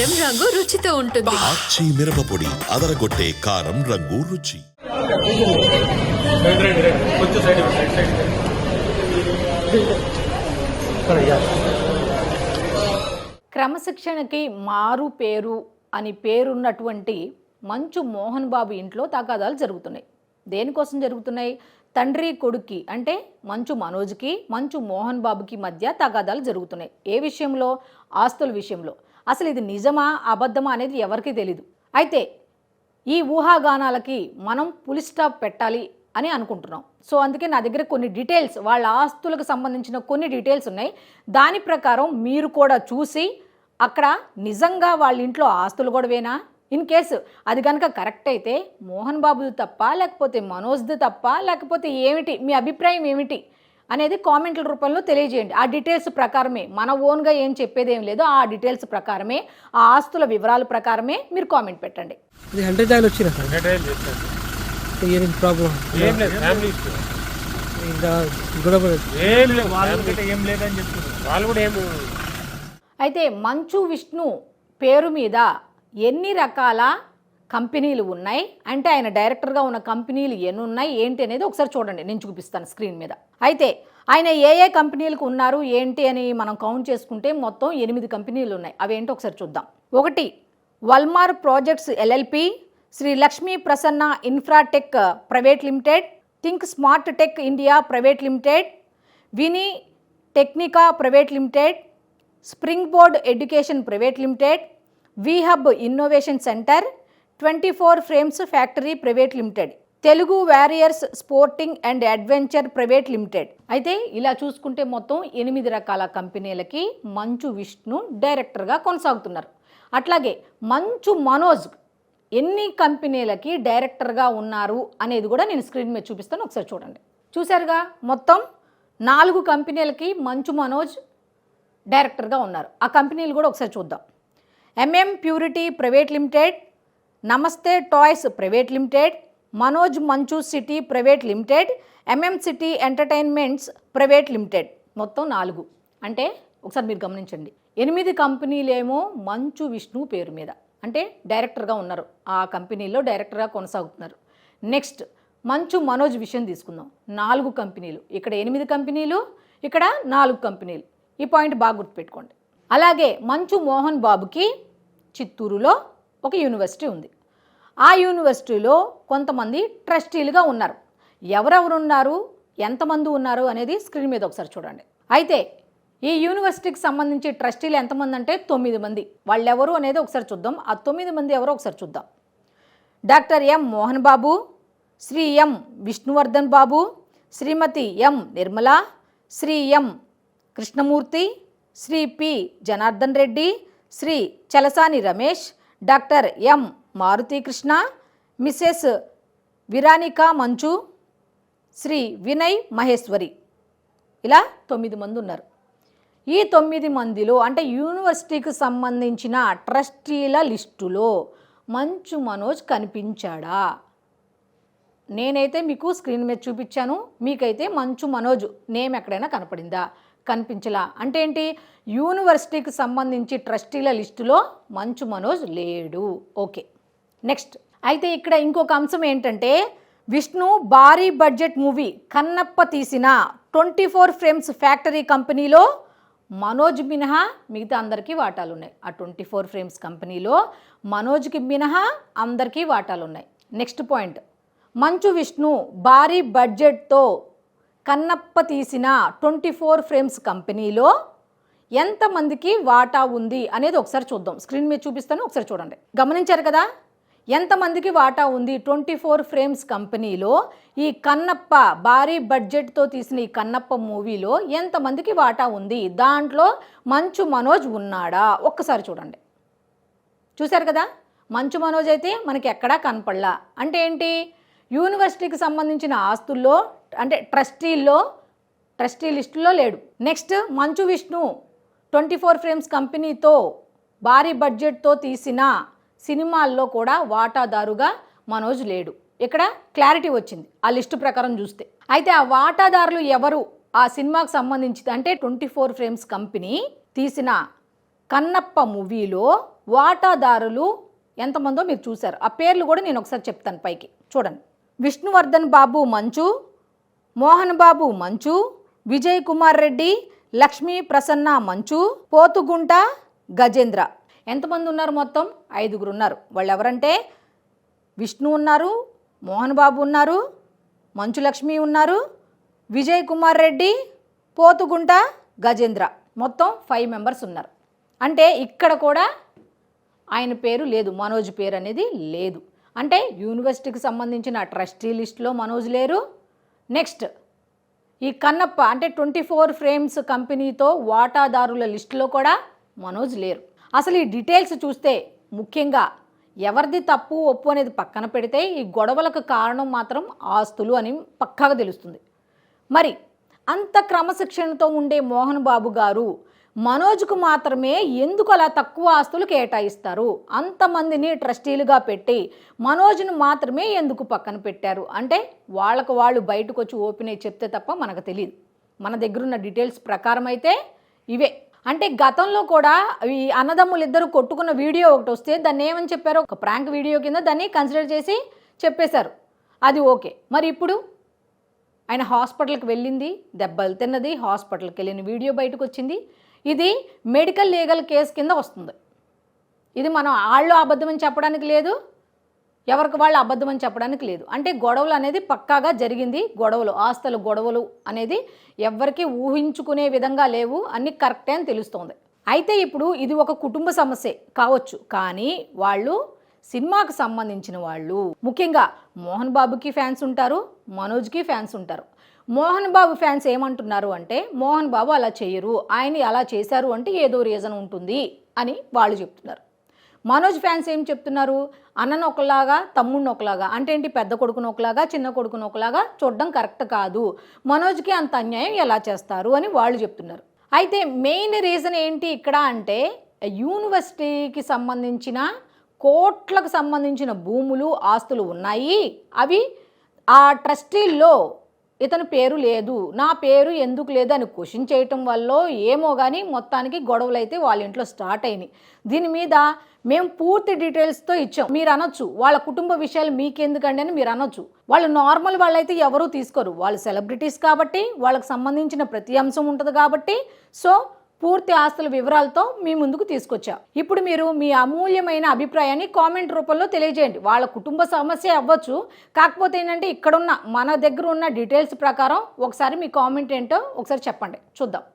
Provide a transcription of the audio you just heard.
కారం రంగు రుచితో ఉంటుంది. ఆచి మిరపపొడి అదరగొట్టే కారం రంగు రుచి. క్రమశిక్షణకి మారు పేరు అని పేరున్నటువంటి మంచు మోహన్ బాబు ఇంట్లో తగాదాలు జరుగుతున్నాయి. దేనికోసం జరుగుతున్నాయి? తండ్రి కొడుక్కి అంటే మంచు మనోజ్కి మంచు మోహన్ బాబుకి మధ్య తగాదాలు జరుగుతున్నాయి. ఏ విషయంలో? ఆస్తుల విషయంలో. అసలు ఇది నిజమా అబద్ధమా అనేది ఎవరికీ తెలీదు. అయితే ఈ ఊహాగానాలకి మనం పులి స్టాప్ పెట్టాలి అని అనుకుంటున్నాం. సో అందుకే నా దగ్గర కొన్ని డీటెయిల్స్ వాళ్ళ ఆస్తులకు సంబంధించిన కొన్ని డీటెయిల్స్ ఉన్నాయి. దాని ప్రకారం మీరు కూడా చూసి అక్కడ నిజంగా వాళ్ళ ఇంట్లో ఆస్తులు గొడవేనా ఇన్ కేసు అది కనుక కరెక్ట్ అయితే మోహన్ బాబుది తప్ప లేకపోతే మనోజ్ది తప్ప లేకపోతే ఏమిటి? మీ అభిప్రాయం ఏమిటి? అనేది కామెంట్ల రూపంలో తెలియజేయండి. ఆ డీటెయిల్స్ ప్రకారమే మన ఓన్గా ఏం చెప్పేది ఏం లేదో ఆ డీటెయిల్స్ ప్రకారమే ఆ ఆస్తుల వివరాల ప్రకారమే మీరు కామెంట్ పెట్టండి. ఇది హండ్రెడ్ జాయిలు వచ్చినా సార్ రిటైల్ చేస్తాను ఏం ప్రాబ్లం ఏం లేదు ఫ్యామిలీ ఇష్యూ ఇంకా గొడవ ఏం లేదు వాళ్ళు ఏం లేదని చెప్తున్నారు వాళ్ళు కూడా ఏం అయితే మంచు విష్ణు పేరు మీద ఎన్ని రకాల కంపెనీలు ఉన్నాయి? అంటే ఆయన డైరెక్టర్గా ఉన్న కంపెనీలు ఎన్ని ఉన్నాయి? ఏంటి అనేది ఒకసారి చూడండి. నేను చూపిస్తాను స్క్రీన్ మీద. అయితే ఆయన ఏ ఏ కంపెనీలకు ఉన్నారు ఏంటి అని మనం కౌంట్ చేసుకుంటే మొత్తం ఎనిమిది కంపెనీలు ఉన్నాయి. అవేంటో ఒకసారి చూద్దాం. ఒకటి Valmar projects LLP Shri Lakshmi Prasanna infratech private limited think smart tech India private limited Vini technica private limited spring board education private limited విహబ్ innovation centre twenty four frames factory private limited. Telugu warriors sporting and adventure private limited. అయితే ఇలా చూసుకుంటే మొత్తం ఎనిమిది రకాల కంపెనీలకి మంచు విష్ణు డైరెక్టర్గా కొనసాగుతున్నారు. అట్లాగే మంచు మనోజ్ ఎన్ని కంపెనీలకి డైరెక్టర్గా ఉన్నారు అనేది కూడా నేను స్క్రీన్ మీద చూపిస్తాను. ఒకసారి చూడండి. చూశారుగా? మొత్తం నాలుగు కంపెనీలకి మంచు మనోజ్ డైరెక్టర్గా ఉన్నారు. ఆ కంపెనీలు కూడా ఒకసారి చూద్దాం. M M purity private limited Namaste toys private limited Manoj Manchu city private limited M M city entertainments private limited. మొత్తం నాలుగు. అంటే ఒకసారి మీరు గమనించండి. ఎనిమిది కంపెనీలేమో మంచు విష్ణు పేరు మీద. అంటే డైరెక్టర్గా ఉన్నారు. ఆ కంపెనీలో డైరెక్టర్గా కొనసాగుతున్నారు. నెక్స్ట్ మంచు మనోజ్ విషయం తీసుకుందాం. నాలుగు కంపెనీలు. ఇక్కడ ఎనిమిది కంపెనీలు ఇక్కడ నాలుగు కంపెనీలు. ఈ పాయింట్ బాగా గుర్తుపెట్టుకోండి. అలాగే మంచు మోహన్ బాబుకి చిత్తూరులో ఒక యూనివర్సిటీ ఉంది. ఆ యూనివర్సిటీలో కొంతమంది ట్రస్టీలుగా ఉన్నారు. ఎవరెవరు ఉన్నారు ఎంతమంది ఉన్నారు అనేది స్క్రీన్ మీద ఒకసారి చూడండి. అయితే ఈ యూనివర్సిటీకి సంబంధించి ట్రస్టీలు ఎంతమంది అంటే తొమ్మిది మంది. వాళ్ళెవరు అనేది ఒకసారి చూద్దాం. ఆ తొమ్మిది మంది ఎవరో ఒకసారి చూద్దాం. Doctor M Mohan Babu Shri M Vishnuvardhan Babu Shrimati M Nirmala Shri M Krishnamurthy Shri P Janardhan Reddy Shri Chalasani Ramesh doctor M Marutikrishna Mrs Viranica Manchu Shri Vinay Maheshwari. ఇలా తొమ్మిది మంది ఉన్నారు. ఈ తొమ్మిది మందిలో అంటే యూనివర్సిటీకి సంబంధించిన ట్రస్టీల లిస్టులో మంచు మనోజ్ కనిపించాడా? నేనైతే మీకు స్క్రీన్ మీద చూపించాను. మీకైతే మంచు మనోజ్ నేమ్ ఎక్కడైనా కనపడిందా? కనిపించలా. అంటే ఏంటి? యూనివర్సిటీకి సంబంధించి ట్రస్టీల లిస్టులో మంచు మనోజ్ లేడు. ఓకే. నెక్స్ట్. అయితే ఇక్కడ ఇంకొక అంశం ఏంటంటే విష్ణు భారీ బడ్జెట్ మూవీ కన్నప్ప తీసిన ట్వంటీ ఫోర్ ఫ్రేమ్స్ ఫ్యాక్టరీ కంపెనీలో మనోజ్ మినహా మిగతా అందరికీ వాటాలు ఉన్నాయి ఆ ట్వంటీ ఫోర్ ఫ్రేమ్స్ కంపెనీలో మనోజ్కి మినహా అందరికీ వాటాలు ఉన్నాయి నెక్స్ట్ పాయింట్. మంచు విష్ణు భారీ బడ్జెట్తో కన్నప్ప తీసిన ట్వంటీ ఫోర్ ఫ్రేమ్స్ కంపెనీలో ఎంతమందికి వాటా ఉంది అనేది ఒకసారి చూద్దాం. స్క్రీన్ మీద చూపిస్తాను ఒకసారి చూడండి. గమనించారు కదా? ఎంతమందికి వాటా ఉంది? ట్వంటీ ఫోర్ ఫ్రేమ్స్ కంపెనీలో ఈ కన్నప్ప భారీ బడ్జెట్తో తీసిన ఈ కన్నప్ప మూవీలో ఎంతమందికి వాటా ఉంది? దాంట్లో మంచు మనోజ్ ఉన్నాడా? ఒక్కసారి చూడండి. చూశారు కదా? మంచు మనోజ్ అయితే మనకి ఎక్కడా కనపడలా. అంటే ఏంటి? యూనివర్సిటీకి సంబంధించిన ఆస్తుల్లో అంటే ట్రస్టీల్లో ట్రస్టీ లిస్టులో లేడు. Next Manchu Vishnu twenty four frames కంపెనీతో భారీ బడ్జెట్తో తీసిన సినిమాల్లో కూడా వాటాదారుగా మనోజ్ లేడు. ఇక్కడ క్లారిటీ వచ్చింది ఆ లిస్టు ప్రకారం చూస్తే. అయితే ఆ వాటాదారులు ఎవరు? ఆ సినిమాకు సంబంధించి అంటే ట్వంటీ ఫోర్ ఫ్రేమ్స్ కంపెనీ తీసిన కన్నప్ప మూవీలో వాటాదారులు ఎంతమందో మీరు చూశారు. ఆ పేర్లు కూడా నేను ఒకసారి చెప్తాను పైకి. చూడండి. విష్ణువర్ధన్ బాబు మంచు మోహన్ బాబు మంచు విజయ్ కుమార్ రెడ్డి లక్ష్మీ ప్రసన్న మంచు పోతుగుంట గజేంద్ర. ఎంతమంది ఉన్నారు మొత్తం? ఐదుగురు ఉన్నారు. వాళ్ళు ఎవరంటే విష్ణు ఉన్నారు మోహన్ బాబు ఉన్నారు మంచులక్ష్మి ఉన్నారు విజయ్ కుమార్ రెడ్డి పోతుగుంట గజేంద్ర. మొత్తం ఫైవ్ మెంబర్స్ ఉన్నారు. అంటే ఇక్కడ కూడా ఆయన పేరు లేదు మనోజ్ పేరు అనేది లేదు. అంటే యూనివర్సిటీకి సంబంధించిన ట్రస్టీ లిస్టులో మనోజ్ లేరు. నెక్స్ట్ ఈ కన్నప్ప అంటే ట్వంటీ ఫోర్ ఫ్రేమ్స్ కంపెనీతో వాటాదారుల లిస్టులో కూడా మనోజ్ లేరు. అసలు ఈ డీటెయిల్స్ చూస్తే ముఖ్యంగా ఎవరిది తప్పు ఒప్పు అనేది పక్కన పెడితే ఈ గొడవలకు కారణం మాత్రం ఆస్తులు అని పక్కాగా తెలుస్తుంది. మరి అంత క్రమశిక్షణతో ఉండే మోహన్ బాబు గారు మనోజ్కు మాత్రమే ఎందుకు అలా తక్కువ ఆస్తులు కేటాయిస్తారు? అంతమందిని ట్రస్టీలుగా పెట్టి మనోజ్ను మాత్రమే ఎందుకు పక్కన పెట్టారు? అంటే వాళ్ళకు వాళ్ళు బయటకు వచ్చి ఓపెన్ అయ్యి చెప్తే తప్ప మనకు తెలియదు మన దగ్గరున్న డీటెయిల్స్ ప్రకారం అయితే ఇవే. అంటే గతంలో కూడా ఈ అన్నదమ్ములు ఇద్దరు కొట్టుకున్న వీడియో ఒకటి వస్తే దాన్ని ఏమని చెప్పారో ఒక ప్రాంక్ వీడియో కింద దాన్ని కన్సిడర్ చేసి చెప్పేశారు. అది ఓకే. మరి ఇప్పుడు ఆయన హాస్పిటల్కి వెళ్ళింది దెబ్బలు తిన్నది హాస్పిటల్కి వెళ్ళిన వీడియో బయటకు వచ్చింది. ఇది మెడికల్ లీగల్ కేసు కింద వస్తుంది. ఇది మనం ఆళ్ళు అబద్ధమని చెప్పడానికి లేదు ఎవరికి వాళ్ళు అబద్ధం అని చెప్పడానికి లేదు. అంటే గొడవలు అనేది పక్కాగా జరిగింది. గొడవలు ఆస్తులు గొడవలు అనేది ఎవ్వరికీ ఊహించుకునే విధంగా లేవు అన్ని కరెక్టే అని తెలుస్తోంది. అయితే ఇప్పుడు ఇది ఒక కుటుంబ సమస్యే కావచ్చు. కానీ వాళ్ళు సినిమాకు సంబంధించిన వాళ్ళు ముఖ్యంగా మోహన్ బాబుకి ఫ్యాన్స్ ఉంటారు మనోజ్కి ఫ్యాన్స్ ఉంటారు. మోహన్ బాబు ఫ్యాన్స్ ఏమంటున్నారు అంటే మోహన్ బాబు అలా చేయరు ఆయన అలా చేశారు అంటే ఏదో రీజన్ ఉంటుంది అని వాళ్ళు చెప్తున్నారు. మనోజ్ ఫ్యాన్స్ ఏం చెప్తున్నారు? అన్నను ఒకలాగా తమ్ముడిని ఒకలాగా అంటే ఏంటి? పెద్ద కొడుకును ఒకలాగా చిన్న కొడుకును ఒకలాగా చూడడం కరెక్ట్ కాదు. మనోజ్కి అంత అన్యాయం ఎలా చేస్తారు అని వాళ్ళు చెప్తున్నారు. అయితే మెయిన్ రీజన్ ఏంటి ఇక్కడ అంటే యూనివర్సిటీకి సంబంధించిన కోట్లకు సంబంధించిన భూములు ఆస్తులు ఉన్నాయి. అవి ఆ ట్రస్టీల్లో ఇతని పేరు లేదు. నా పేరు ఎందుకు లేదు అని క్వశ్చన్ చేయటం వల్ల ఏమో కానీ మొత్తానికి గొడవలు అయితే వాళ్ళ ఇంట్లో స్టార్ట్ అయినాయి. దీని మీద మేము పూర్తి డీటెయిల్స్తో ఇచ్చాం. మీరు అనొచ్చు వాళ్ళ కుటుంబ విషయాలు మీకెందుకండి అని మీరు అనొచ్చు. వాళ్ళు నార్మల్ వాళ్ళైతే ఎవరూ తీసుకోరు. వాళ్ళు సెలబ్రిటీస్ కాబట్టి వాళ్ళకి సంబంధించిన ప్రతి అంశం ఉంటుంది కాబట్టి సో పూర్తి ఆస్తుల వివరాలతో మీ ముందుకు తీసుకొచ్చా. ఇప్పుడు మీరు మీ అమూల్యమైన అభిప్రాయాన్ని కామెంట్ రూపంలో తెలియజేయండి. వాళ్ళ కుటుంబ సమస్య అవ్వచ్చు. కాకపోతే ఏంటంటే ఇక్కడున్న మన దగ్గర ఉన్న డీటెయిల్స్ ప్రకారం ఒకసారి మీ కామెంట్ ఏంటో ఒకసారి చెప్పండి. చూద్దాం.